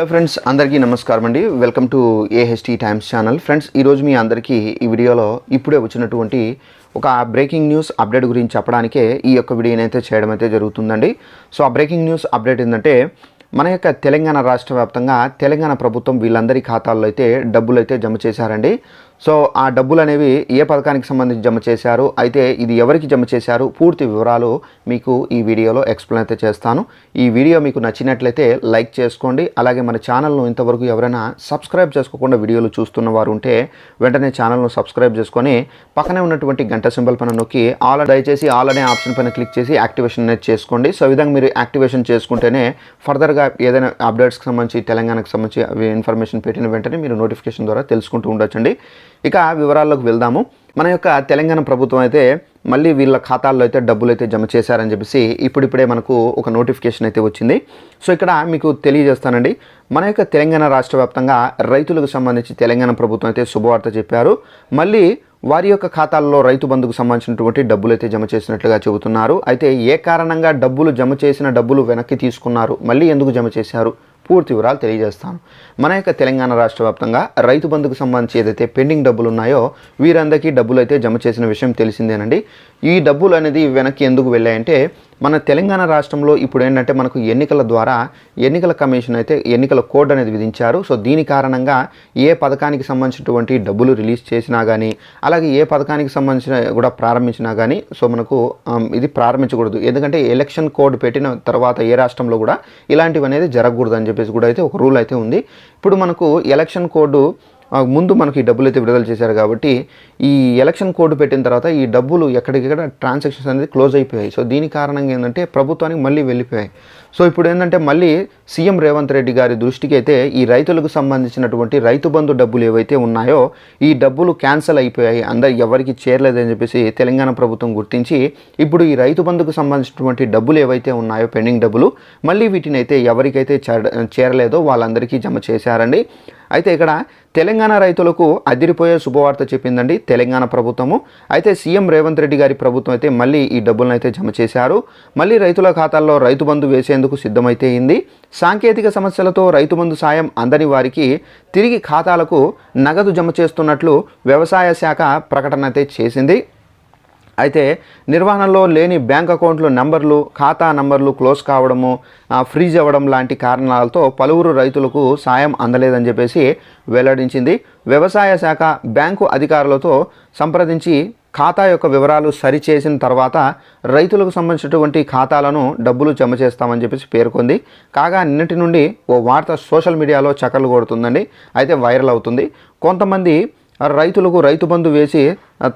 Hello friends అందరికీ నమస్కారం అండి. Welcome to AHT times channel. Friends ఈరోజు మీ అందరికీ ఈ వీడియోలో ఇప్పుడే వచ్చినటువంటి ఒక బ్రేకింగ్ న్యూస్ అప్డేట్ గురించి చెప్పడానికే ఈ యొక్క వీడియోని అయితే చేయడం అయితే జరుగుతుందండి. సో ఆ బ్రేకింగ్ న్యూస్ అప్డేట్ ఏంటంటే మన యొక్క తెలంగాణ రాష్ట్ర వ్యాప్తంగా తెలంగాణ ప్రభుత్వం వీళ్ళందరి ఖాతాల్లో అయితే డబ్బులు అయితే జమ చేశారండి. సో ఆ డబ్బులు అనేవి ఏ పథకానికి సంబంధించి జమ చేశారు? అయితే ఇది ఎవరికి జమ చేశారు? పూర్తి వివరాలు మీకు ఈ వీడియోలో ఎక్స్ప్లెయిన్ అయితే చేస్తాను. ఈ వీడియో మీకు నచ్చినట్లయితే లైక్ చేసుకోండి. అలాగే మన ఛానల్ను ఇంతవరకు ఎవరైనా సబ్స్క్రైబ్ చేసుకోకుండా వీడియోలు చూస్తున్న వారు ఉంటే వెంటనే ఛానల్ను సబ్స్క్రైబ్ చేసుకొని పక్కనే ఉన్నటువంటి గంట సింబల్ పైన నొక్కి ఆల్ దయచేసి ఆల్ అనే ఆప్షన్ పైన క్లిక్ చేసి యాక్టివేషన్ అనేది చేసుకోండి. సో విధంగా మీరు యాక్టివేషన్ చేసుకుంటేనే ఫర్దర్గా ఏదైనా అప్డేట్స్కి సంబంధించి తెలంగాణకు సంబంధించి అవి ఇన్ఫర్మేషన్ పెట్టిన వెంటనే మీరు నోటిఫికేషన్ ద్వారా తెలుసుకుంటూ ఉండొచ్చండి. ఇక వివరాల్లోకి వెళ్దాము. మన యొక్క తెలంగాణ ప్రభుత్వం అయితే మళ్ళీ వీళ్ళ ఖాతాల్లో అయితే డబ్బులు అయితే జమ చేశారని చెప్పేసి ఇప్పుడిప్పుడే మనకు ఒక నోటిఫికేషన్ అయితే వచ్చింది. సో ఇక్కడ మీకు తెలియజేస్తానండి. మన యొక్క తెలంగాణ రాష్ట్ర వ్యాప్తంగా రైతులకు సంబంధించి తెలంగాణ ప్రభుత్వం అయితే శుభవార్త చెప్పారు. మళ్ళీ వారి యొక్క ఖాతాల్లో రైతు బంధుకు సంబంధించినటువంటి డబ్బులు అయితే జమ చేసినట్లుగా చెబుతున్నారు. అయితే ఏ కారణంగా డబ్బులు జమ చేసిన డబ్బులు వెనక్కి తీసుకున్నారు? మళ్ళీ ఎందుకు జమ చేశారు? పూర్తి వివరాలు తెలియజేస్తాను మన యొక్క తెలంగాణ రాష్ట్ర వ్యాప్తంగా రైతు బంధుకు సంబంధించి ఏదైతే పెండింగ్ డబ్బులు ఉన్నాయో వీరందరికీ డబ్బులు అయితే జమ చేసిన విషయం తెలిసిందేనండి. ఈ డబ్బులు అనేది వెనక్కి ఎందుకు వెళ్ళాయంటే మన తెలంగాణ రాష్ట్రంలో ఇప్పుడు ఏంటంటే మనకు ఎన్నికల ద్వారా ఎన్నికల కమిషన్ అయితే ఎన్నికల కోడ్ అనేది విధించారు. సో దీని కారణంగా ఏ పథకానికి సంబంధించినటువంటి డబ్బులు రిలీజ్ చేసినా కానీ అలాగే ఏ పథకానికి సంబంధించిన కూడా ప్రారంభించినా కానీ సో మనకు ఇది ప్రారంభించకూడదు. ఎందుకంటే ఎలక్షన్ కోడ్ పెట్టిన తర్వాత ఏ రాష్ట్రంలో కూడా ఇలాంటివి అనేది జరగకూడదు అని చెప్పేసి కూడా అయితే ఒక రూల్ అయితే ఉంది. ఇప్పుడు మనకు ఎలక్షన్ కోడ్ ముందు మనకి ఈ డబ్బులు అయితే విడుదల చేశారు కాబట్టి ఈ ఎలక్షన్ కోడ్ పెట్టిన తర్వాత ఈ డబ్బులు ఎక్కడికెక్కడ ట్రాన్సాక్షన్స్ అనేది క్లోజ్ అయిపోయాయి. సో దీని కారణంగా ఏంటంటే ప్రభుత్వానికి మళ్ళీ వెళ్ళిపోయాయి. సో ఇప్పుడు ఏంటంటే మళ్ళీ సీఎం రేవంత్ రెడ్డి గారి దృష్టికి అయితే ఈ రైతులకు సంబంధించినటువంటి రైతు బంధు డబ్బులు ఏవైతే ఉన్నాయో ఈ డబ్బులు క్యాన్సిల్ అయిపోయాయి అందరు ఎవరికి చేరలేదని చెప్పేసి తెలంగాణ ప్రభుత్వం గుర్తించి ఇప్పుడు ఈ రైతు బంధుకు సంబంధించినటువంటి డబ్బులు ఏవైతే ఉన్నాయో పెండింగ్ డబ్బులు మళ్ళీ వీటిని అయితే ఎవరికైతే చేర- చేరలేదో వాళ్ళందరికీ జమ చేశారండి. అయితే ఇక్కడ తెలంగాణ రైతులకు అదిరిపోయే శుభవార్త చెప్పిందండి తెలంగాణ ప్రభుత్వము. అయితే సీఎం రేవంత్ రెడ్డి గారి ప్రభుత్వం అయితే మళ్ళీ ఈ డబ్బులను అయితే జమ చేశారు. మళ్ళీ రైతుల ఖాతాల్లో రైతు బంధు వేసేందుకు సిద్ధమైతే అయింది. సాంకేతిక సమస్యలతో రైతు బంధు సాయం అందని వారికి తిరిగి ఖాతాలకు నగదు జమ చేస్తున్నట్లు వ్యవసాయ శాఖ ప్రకటన అయితే చేసింది. అయితే నిర్వహణలో లేని బ్యాంక్ అకౌంట్లు నంబర్లు ఖాతా నంబర్లు క్లోజ్ కావడము ఫ్రీజ్ అవ్వడం లాంటి కారణాలతో పలువురు రైతులకు సాయం అందలేదని చెప్పేసి వెల్లడించింది. వ్యవసాయ శాఖ బ్యాంకు అధికారులతో సంప్రదించి ఖాతా యొక్క వివరాలు సరిచేసిన తర్వాత రైతులకు సంబంధించినటువంటి ఖాతాలను డబ్బులు జమ చేస్తామని చెప్పేసి పేర్కొంది. కాగా నిన్నటి నుండి ఓ వార్త సోషల్ మీడియాలో చక్కర్లు కొడుతుందండి. అయితే వైరల్ అవుతుంది. కొంతమంది రైతులకు రైతు బంధు వేసి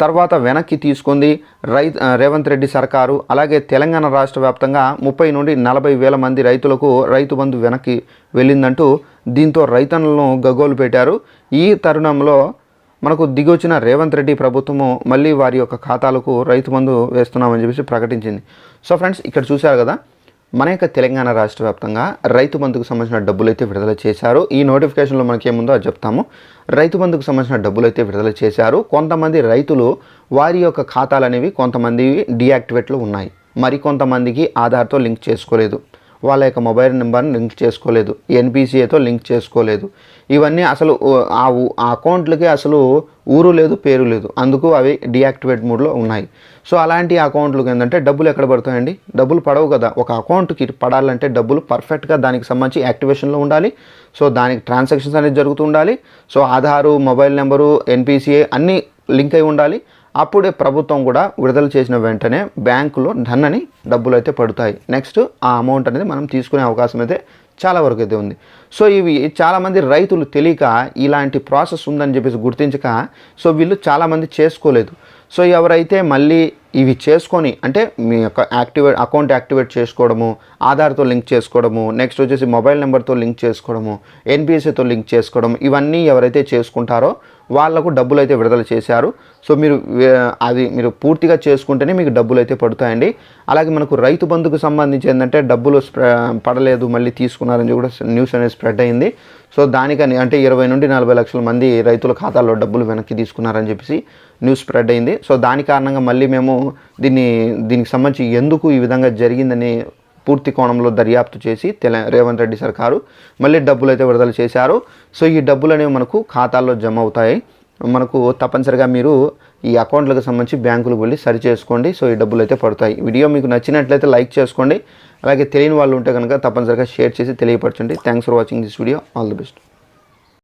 తర్వాత వెనక్కి తీసుకుంది. రై రేవంత్ రెడ్డి సర్కారు అలాగే తెలంగాణ రాష్ట్ర వ్యాప్తంగా ముప్పై నుండి నలభై వేల మంది రైతులకు రైతు బంధు వెనక్కి వెళ్ళిందంటూ దీంతో రైతన్నలను గగ్గోలు పెట్టారు. ఈ తరుణంలో మనకు దిగొచ్చిన రేవంత్ రెడ్డి ప్రభుత్వము మళ్ళీ వారి యొక్క ఖాతాలకు రైతు బంధు వేస్తున్నామని చెప్పేసి ప్రకటించింది. సో ఫ్రెండ్స్ ఇక్కడ చూశారు కదా మన యొక్క తెలంగాణ రాష్ట్ర వ్యాప్తంగా రైతు బంధుకు సంబంధించిన డబ్బులు అయితే విడుదల చేశారు. ఈ నోటిఫికేషన్లో మనకి ఏముందో అది చెప్తాము. రైతు బంధుకు సంబంధించిన డబ్బులు అయితే విడుదల చేశారు. కొంతమంది రైతులు వారి యొక్క ఖాతాలు అనేవి కొంతమంది డియాక్టివేట్లు ఉన్నాయి. మరి కొంతమందికి ఆధార్తో లింక్ చేసుకోలేదు. వాళ్ళ యొక్క మొబైల్ నెంబర్ని లింక్ చేసుకోలేదు. ఎన్పిసిఏతో లింక్ చేసుకోలేదు. ఇవన్నీ అసలు ఆ ఆ అకౌంట్లకి అసలు ఊరు లేదు పేరు లేదు. అందుకు అవి డియాక్టివేట్ మోడ్లో ఉన్నాయి. సో అలాంటి అకౌంట్లకు ఏంటంటే డబ్బులు ఎక్కడ పడతాయండి? డబ్బులు పడవు కదా. ఒక అకౌంట్కి పడాలంటే డబ్బులు పర్ఫెక్ట్గా దానికి సంబంధించి యాక్టివేషన్లో ఉండాలి. సో దానికి ట్రాన్సాక్షన్స్ అనేది జరుగుతూ ఉండాలి. So Aadhaar mobile number NPCI అన్నీ లింక్ అయి ఉండాలి. అప్పుడే ప్రభుత్వం కూడా విడుదల చేసిన వెంటనే బ్యాంకులో డన్ అని డబ్బులు అయితే పడతాయి. నెక్స్ట్ ఆ అమౌంట్ అనేది మనం తీసుకునే అవకాశం అయితే చాలా వరకు అయితే ఉంది. సో ఇవి చాలామంది రైతులు తెలియక ఇలాంటి ప్రాసెస్ ఉందని చెప్పేసి గుర్తించక సో వీళ్ళు చాలామంది చేసుకోలేదు. సో ఎవరైతే మళ్ళీ ఇవి చేసుకొని అంటే మీ యొక్క యాక్టివేట్ అకౌంట్ యాక్టివేట్ చేసుకోవడము ఆధార్తో లింక్ చేసుకోవడము నెక్స్ట్ వచ్చేసి మొబైల్ నెంబర్తో లింక్ చేసుకోవడము ఎన్పిఎస్ఏతో లింక్ చేసుకోవడం ఇవన్నీ ఎవరైతే చేసుకుంటారో వాళ్ళకు డబ్బులు అయితే విడుదల చేశారు. సో మీరు అది మీరు పూర్తిగా చేసుకుంటేనే మీకు డబ్బులు అయితే పడుతాయండి. అలాగే మనకు రైతు బంధుకు సంబంధించి ఏంటంటే డబ్బులు పడలేదు మళ్ళీ తీసుకున్నారని కూడా న్యూస్ అనేది స్ప్రెడ్ అయింది. సో దానికని అంటే ఇరవై నుండి నలభై లక్షల మంది రైతుల ఖాతాల్లో డబ్బులు వెనక్కి తీసుకున్నారని చెప్పేసి న్యూస్ స్ప్రెడ్ అయింది. సో దాని కారణంగా మళ్ళీ మేము దీన్ని దీనికి సంబంధించి ఎందుకు ఈ విధంగా జరిగిందని పూర్తి కోణంలో దర్యాప్తు చేసి తెల రేవంత్ రెడ్డి సర్కారు మళ్ళీ డబ్బులు అయితే విడుదల చేశారు. సో ఈ డబ్బులు అనేవి మనకు ఖాతాల్లో జమ అవుతాయి. మనకు తప్పనిసరిగా మీరు ఈ అకౌంట్లకు సంబంధించి బ్యాంకులకు వెళ్ళి సరి చేసుకోండి. సో ఈ డబ్బులు అయితే పడతాయి వీడియో మీకు నచ్చినట్లయితే లైక్ చేసుకోండి. అలాగే తెలియని వాళ్ళు ఉంటే కనుక తప్పనిసరిగా షేర్ చేసి తెలియపరచండి. Thanks for watching this video all the best